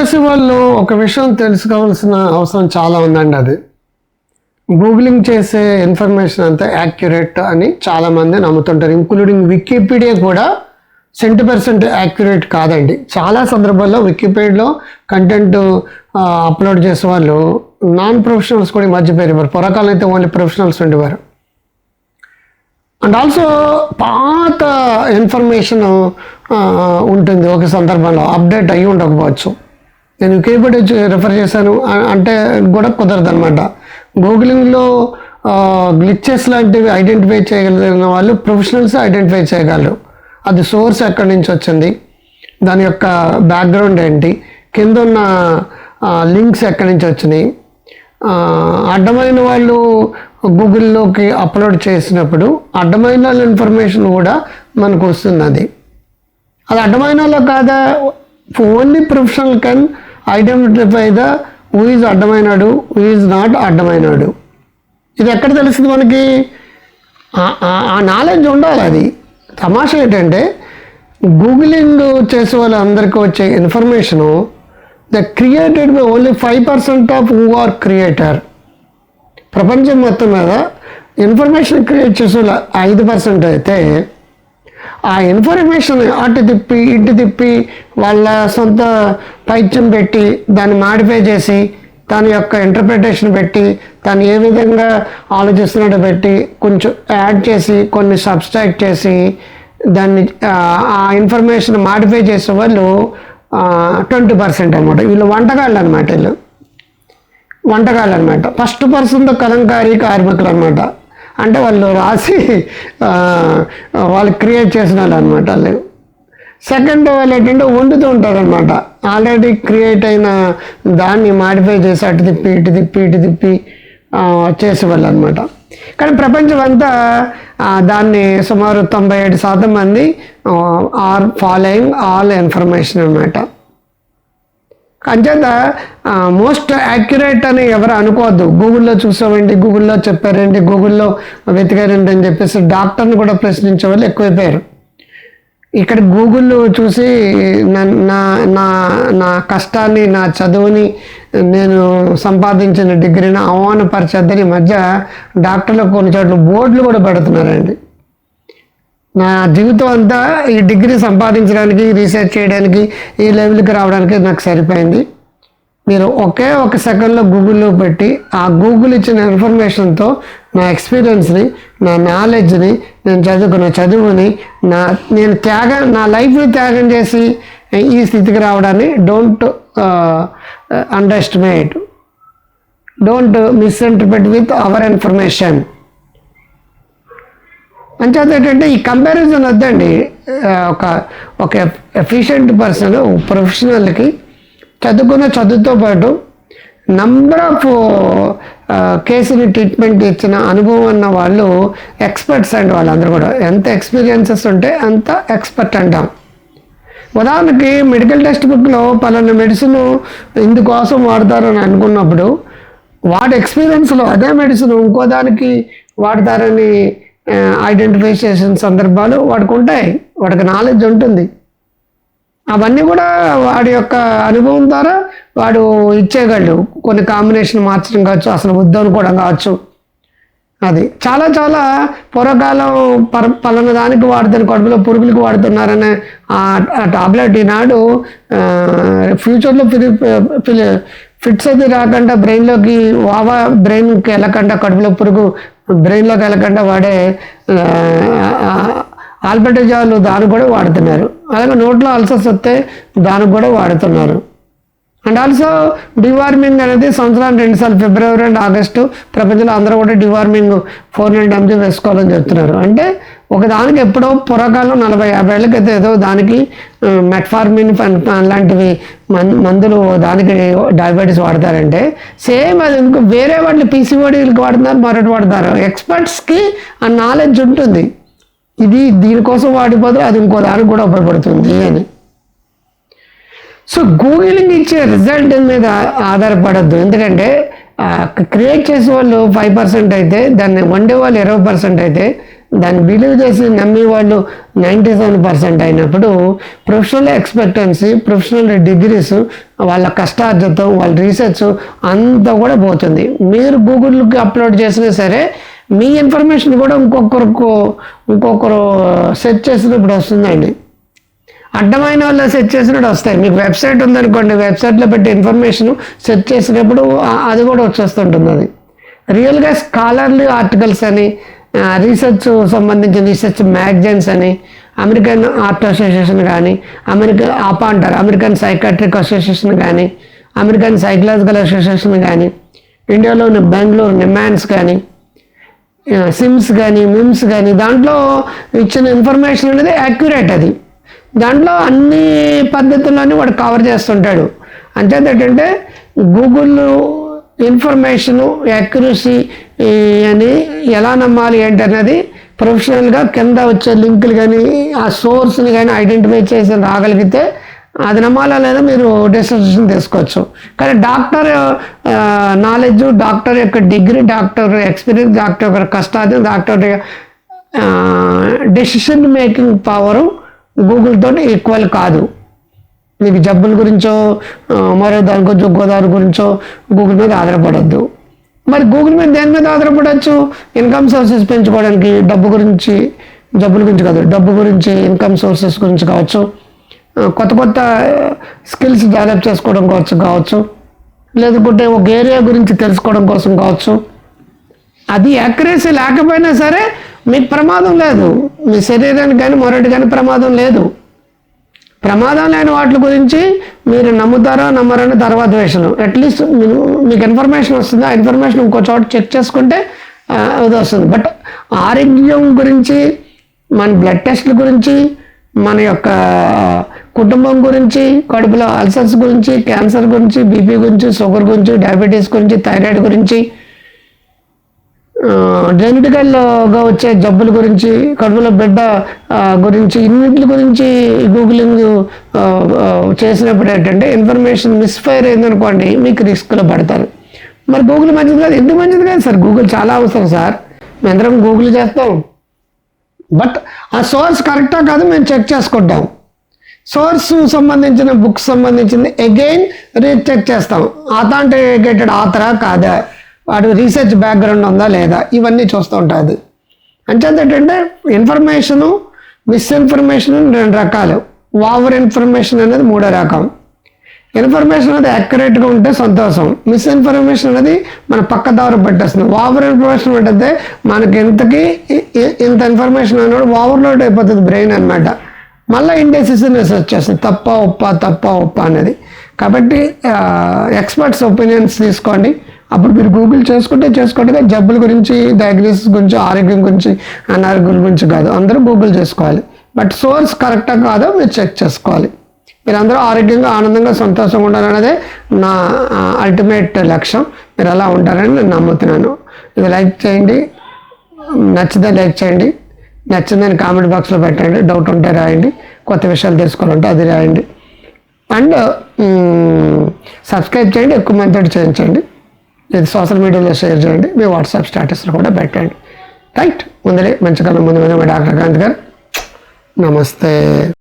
రాశి వాళ్ళు ఒక విషయం తెలుసుకోవాల్సిన అవసరం చాలా ఉందండి అది. గూగులింగ్ చేసే ఇన్ఫర్మేషన్ అంతా యాక్యురేట్ అని చాలామంది నమ్ముతుంటారు. ఇంక్లూడింగ్ వికీపీడియా కూడా సెంటీ పర్సెంట్ యాక్యురేట్ కాదండి. చాలా సందర్భాల్లో వికీపీడియాలో కంటెంట్ అప్లోడ్ చేసే వాళ్ళు నాన్ ప్రొఫెషనల్స్ కూడా ఈ మధ్య పెరిగారు పూర్వకాలం అయితే ఓన్లీ ప్రొఫెషనల్స్ ఉండేవారు. అండ్ ఆల్సో పాత ఇన్ఫర్మేషన్ ఉంటుంది ఒక సందర్భంలో. అప్డేట్ అయ్యి ఉండకపోవచ్చు. నేను వికీపీడియా రిఫర్ చేశాను. అంటే కూడా కుదరదు అనమాట గూగులింగ్లో గ్లిచెస్ లాంటివి ఐడెంటిఫై చేయగలిగిన వాళ్ళు ప్రొఫెషనల్స్ ఐడెంటిఫై చేయగలరు. అది సోర్స్ ఎక్కడి నుంచి వచ్చింది? దాని యొక్క బ్యాక్గ్రౌండ్ ఏంటి? కింద ఉన్న లింక్స్ ఎక్కడి నుంచి వచ్చినాయి? అడ్డమైన వాళ్ళు గూగుల్లోకి అప్లోడ్ చేసినప్పుడు అడ్డమైన వాళ్ళ ఇన్ఫర్మేషన్ కూడా మనకు వస్తుంది అది అది అడ్డమైన వాళ్ళు కాదా? Only professional can identify the who is అడ్డమైనాడు who is not అడ్డమైనాడు. ఇది ఎక్కడ తెలుస్తుంది మనకి? ఆ- నాలెడ్జ్ ఉండాలి అది. తమాషా ఏంటంటే గూగులింగ్ చేసే వాళ్ళందరికీ వచ్చే information the created by only five percent of who are creator ప్రపంచం మొత్తం మీద ఇన్ఫర్మేషన్ క్రియేట్ చేసే వాళ్ళ ఐదు పర్సెంట్ అయితే ఆ ఇన్ఫర్మేషన్ అటు తిప్పి ఇటు తిప్పి వాళ్ళ సొంత పైత్యం పెట్టి దాన్ని మాడిఫై చేసి తన యొక్క ఇంటర్ప్రిటేషన్ పెట్టి తను ఏ విధంగా ఆలోచిస్తున్నట్టు పెట్టి కొంచెం యాడ్ చేసి కొన్ని సబ్స్ట్రాక్ట్ చేసి దాన్ని ఆ, ఇన్ఫర్మేషన్ మాడిఫై చేసే వాళ్ళు ట్వంటీ పర్సెంట్ అనమాట వీళ్ళు వంటకాళ్ళు అనమాట వీళ్ళు. వంటకాలు అనమాట ఫస్ట్ పర్సన్తో కలంకారీ కార్మికులు అనమాట అంటే వాళ్ళు రాసి వాళ్ళు క్రియేట్ చేసిన వాళ్ళు అనమాట వాళ్ళు. సెకండ్ వాళ్ళు ఏంటంటే వండుతూ ఉంటారనమాట ఆల్రెడీ క్రియేట్ అయిన దాన్ని మాడిఫై చేసి అటు తిప్పి ఇటు తిప్పి ఇటు తిప్పి చేసేవాళ్ళు అనమాట కానీ ప్రపంచం అంతా దాన్ని సుమారు తొంభై ఏడు శాతం మంది ఆర్ ఫాలోయింగ్ ఆల్ ఇన్ఫర్మేషన్ అనమాట అంచేత మోస్ట్ యాక్యురేట్ అని ఎవరు అనుకోవద్దు. గూగుల్లో చూసామండి గూగుల్లో చెప్పారండి గూగుల్లో వెతికారండి అని చెప్పేసి డాక్టర్ని కూడా ప్రశ్నించే వాళ్ళు ఎక్కువైపోయారు. ఇక్కడ గూగుల్ చూసి నా- నా నా నా కష్టాన్ని నా చదువుని నేను సంపాదించిన డిగ్రీని అవమానపరిచేద్దని ఈ మధ్య డాక్టర్లు కొన్ని చోట్ల బోర్డులు కూడా పెడుతున్నారండి. నా జీవితం అంతా ఈ డిగ్రీ సంపాదించడానికి రీసెర్చ్ చేయడానికి ఈ లెవెల్కి రావడానికి నాకు సరిపోయింది. మీరు ఒకే ఒక సెకండ్లో గూగుల్లో పెట్టి ఆ గూగుల్ ఇచ్చిన ఇన్ఫర్మేషన్తో నా ఎక్స్పీరియన్స్ని నా నాలెడ్జ్ని నేను చదువుకున్న చదువుని నా నేను త్యాగం నా లైఫ్ని త్యాగం చేసి ఈ స్థితికి రావడాన్ని don't underestimate don't misinterpret with our information అంచేత ఏంటంటే ఈ కంపారిజన్ వద్దండి. ఒక ఒక ఎఫిషియెంట్ పర్సన్ ప్రొఫెషనల్కి చదువుకున్న చదువుతో పాటు నంబర్ ఆఫ్ కేసుని ట్రీట్మెంట్ ఇచ్చిన అనుభవం ఉన్న వాళ్ళు ఎక్స్పర్ట్స్ అండి వాళ్ళందరూ కూడా. ఎంత ఎక్స్పీరియన్సెస్ ఉంటే అంత ఎక్స్పర్ట్ అంటాం. ఉదాహరణకి మెడికల్ టెక్స్ట్ బుక్లో పలానా మెడిసిన్ ఇందుకోసం వాడతారని అనుకున్నప్పుడు వాడి ఎక్స్పీరియన్స్లో అదే మెడిసిన్ ఇంకో దానికి వాడతారని ఐడెంటిఫై చేసిన సందర్భాలు వాడికి ఉంటాయి. వాడికి నాలెడ్జ్ ఉంటుంది. అవన్నీ కూడా వాడి యొక్క అనుభవం ద్వారా వాడు ఇచ్చేయగలడు. కొన్ని కాంబినేషన్ మార్చడం కావచ్చు అసలు ఉద్దం కూడా కావచ్చు. అది చాలా చాలా పూర్వకాలం పర పలానా దానికి వాడుతున్న కడుపులో పురుగులకు వాడుతున్నారనే ఆ టాబ్లెట్ ఈనాడు ఫ్యూచర్లో ఫిలి ఫిలి ఫిట్స్ అది రాకుండా బ్రెయిన్లోకి వావా బ్రెయిన్కి వెళ్ళకుండా కడుపులో పురుగు బ్రెయిన్లోకి వెళ్ళకుండా వాడే ఆల్బెటజాలు దానికి కూడా వాడుతున్నారు. అలాగే నోట్లో అల్సర్స్ వస్తే దానికి కూడా వాడుతున్నారు. అండ్ ఆల్సో డివార్మింగ్ అనేది సంవత్సరానికి రెండుసార్లు ఫిబ్రవరి అండ్ ఆగస్టు ప్రపంచంలో అందరూ కూడా డివార్మింగ్ ఫోర్ హండ్రెడ్ ఎంజీ వేసుకోవాలని చెప్తున్నారు. అంటే ఒక దానికి ఎప్పుడో పూర్వకాలం నలభై యాభై ఏళ్ళకైతే ఏదో దానికి మెట్ఫార్మిన్ లాంటివి మన్ మందులు దానికి డయాబెటీస్ వాడతారంటే సేమ్ అది ఇంకో వేరే వాళ్ళు పీసీఓడీలకు వాడుతున్నారు మరొకటి వాడతారు ఎక్స్పర్ట్స్కి ఆ నాలెడ్జ్ ఉంటుంది. ఇది దీనికోసం వాడిపోతే అది ఇంకో దానికి కూడా ఉపయోగపడుతుంది అని. సో గూగులింగ్ ఇచ్చే రిజల్ట్ మీద ఆధారపడద్దు. ఎందుకంటే క్రియేట్ చేసే వాళ్ళు ఫైవ్ పర్సెంట్ అయితే దాన్ని వండే వాళ్ళు ఇరవై పర్సెంట్ అయితే దాన్ని బిలీవ్ చేసి నమ్మే వాళ్ళు నైంటీ సెవెన్ పర్సెంట్ అయినప్పుడు ప్రొఫెషనల్ ఎక్స్పెక్టెన్సీ ప్రొఫెషనల్ డిగ్రీస్ వాళ్ళ కష్టార్జితం వాళ్ళ రీసెర్చ్ అంతా కూడా పోతుంది. మీరు గూగుల్కి అప్లోడ్ చేసినా సరే మీ ఇన్ఫర్మేషన్ కూడా ఇంకొకరికి ఇంకొకరు సెర్చ్ చేసినప్పుడు వస్తుందండి. అడ్డమైన వాళ్ళు సెర్చ్ చేసినట్టు వస్తాయి. మీకు వెబ్సైట్ ఉందనుకోండి వెబ్సైట్లో పెట్టే ఇన్ఫర్మేషన్ సెర్చ్ చేసినప్పుడు అది కూడా వచ్చేస్తుంటుంది అది. రియల్గా స్కాలర్లీ ఆర్టికల్స్ అని రీసెర్చ్ సంబంధించిన రీసెర్చ్ మ్యాగజైన్స్ అని అమెరికన్ ఆర్ట్ అసోసియేషన్ కానీ అమెరికా ఆపా అంటారు. అమెరికన్ సైకాట్రిక్ అసోసియేషన్ కానీ అమెరికన్ సైకలాజికల్ అసోసియేషన్ కానీ ఇండియాలోని బెంగళూరు నిమాన్స్ కానీ సిమ్స్ కానీ మిమ్స్ కానీ దాంట్లో ఇచ్చిన ఇన్ఫర్మేషన్ అనేది యాక్యురేట్ అది. దాంట్లో అన్ని పద్ధతుల్లోనే వాడు కవర్ చేస్తుంటాడు. అంతేత ఏంటంటే గూగుల్ ఇన్ఫర్మేషను యాక్యురసీ అని ఎలా నమ్మాలి ఏంటన్నది ప్రొఫెషనల్గా కింద వచ్చే లింకులు కానీ ఆ సోర్స్ని కానీ ఐడెంటిఫై చేసి రాగలిగితే అది నమ్మాలా లేదా మీరు డెసిషన్ తీసుకోవచ్చు. కానీ డాక్టర్ నాలెడ్జ్ డాక్టర్ యొక్క డిగ్రీ డాక్టర్ ఎక్స్పీరియన్స్ డాక్టర్ యొక్క కష్టాది డాక్టర్ డెసిషన్ మేకింగ్ పవరు గూగుల్తో ఈక్వల్ కాదు. మీకు జబ్బుల గురించో మరో దాని గురించో గోదావరి గురించో గూగుల్ మీద ఆధారపడద్దు. మరి గూగుల్ మీద దేని మీద ఆధారపడవచ్చు ఇన్కమ్ సోర్సెస్ పెంచుకోవడానికి డబ్బు గురించి జబ్బుల గురించి కాదు డబ్బు గురించి ఇన్కమ్ సోర్సెస్ గురించి కావచ్చు. కొత్త కొత్త స్కిల్స్ డెవలప్ చేసుకోవడం కావచ్చు కావచ్చు. లేదంటే ఒక ఏరియా గురించి తెలుసుకోవడం కోసం కావచ్చు. అది యాక్యురసీ లేకపోయినా సరే మీకు ప్రమాదం లేదు. మీ శరీరానికి కానీ మరొకటి కానీ ప్రమాదం లేదు. ప్రమాదం లేని వాటి గురించి మీరు నమ్ముతారో నమ్మరని తర్వాత విషయం అట్లీస్ట్ మీకు ఇన్ఫర్మేషన్ వస్తుంది? ఆ ఇన్ఫర్మేషన్ ఇంకో చోట చెక్ చేసుకుంటే అది వస్తుంది. బట్ ఆరోగ్యం గురించి మన బ్లడ్ టెస్ట్ల గురించి మన యొక్క కుటుంబం గురించి కడుపులో అల్సర్స్ గురించి క్యాన్సర్ గురించి బీపీ గురించి షుగర్ గురించి డయాబెటీస్ గురించి థైరాయిడ్ గురించి జెనెటికల్గా వచ్చే జబ్బుల గురించి కడుపులో బిడ్డ గురించి ఇన్నింటి గురించి గూగులింగ్ చేసినప్పుడు ఏంటంటే ఇన్ఫర్మేషన్ మిస్ఫైర్ అయిందనుకోండి మీకు రిస్క్లో పడతారు. మరి గూగుల్ మంచిది కాదు? ఎందుకు మంచిది కాదు సార్? గూగుల్ చాలా అవసరం సార్. మేమందరం గూగుల్ చేస్తాం. బట్ ఆ సోర్స్ కరెక్టా కాదు మేము చెక్ చేసుకుంటాం. సోర్స్ సంబంధించిన బుక్స్ సంబంధించింది అగైన్ రీచెక్ చేస్తాం. అథాంటికేటెడ్ ఆతరా కాదా? వాడు రీసెర్చ్ బ్యాక్గ్రౌండ్ ఉందా లేదా? ఇవన్నీ చూస్తూ ఉంటుంది అది. ఏంటంటే ఇన్ఫర్మేషను మిస్ఇన్ఫర్మేషన్ రెండు రకాలు. ఓవర్ ఇన్ఫర్మేషన్ అనేది మూడో రకం. ఇన్ఫర్మేషన్ అనేది యాక్యురేట్గా ఉంటే సంతోషం. మిస్ఇన్ఫర్మేషన్ అనేది మన పక్క దారి పట్టేస్తుంది. ఓవర్ ఇన్ఫర్మేషన్ పెట్టితే మనకి ఇంతకీ ఇంత ఇన్ఫర్మేషన్ అన్నాడు ఓవర్లోడ్ అయిపోతుంది బ్రెయిన్ అన్నమాట. మళ్ళీ ఇండెసిసినెస్ వచ్చేస్తుంది. తప్ప ఉప్ప తప్ప ఉప్ప అనేది. కాబట్టి ఎక్స్పర్ట్స్ ఒపీనియన్స్ తీసుకోండి. అప్పుడు మీరు గూగుల్ చేసుకుంటే చేసుకుంటే జబ్బుల గురించి డయాగ్నోసిస్ గురించి ఆరోగ్యం గురించి అనారోగ్యం గురించి కాదు. అందరూ గూగుల్ చేసుకోవాలి. బట్ సోర్స్ కరెక్టా కాదో మీరు చెక్ చేసుకోవాలి. మీరందరూ ఆరోగ్యంగా ఆనందంగా సంతోషంగా ఉండాలనేదే నా అల్టిమేట్ లక్ష్యం. మీరు అలా ఉంటారని నేను నమ్ముతున్నాను. ఇది లైక్ చేయండి. నచ్చితే లైక్ చేయండి. నచ్చిందని కామెంట్ బాక్స్లో పెట్టండి. డౌట్ ఉంటే రాయండి. కొత్త విషయాలు తెలుసుకోవాలంటే అది రాయండి. అండ్ సబ్స్క్రైబ్ చేయండి. ఎక్కువ మంది చేయించండి. ఇది సోషల్ మీడియాలో షేర్ చేయండి. మీ వాట్సాప్ స్టేటస్లో కూడా పెట్టండి. రైట్ ముందరే మంచి కాలం ముందు మీద. డాక్టర్ కాంత్ గారు నమస్తే.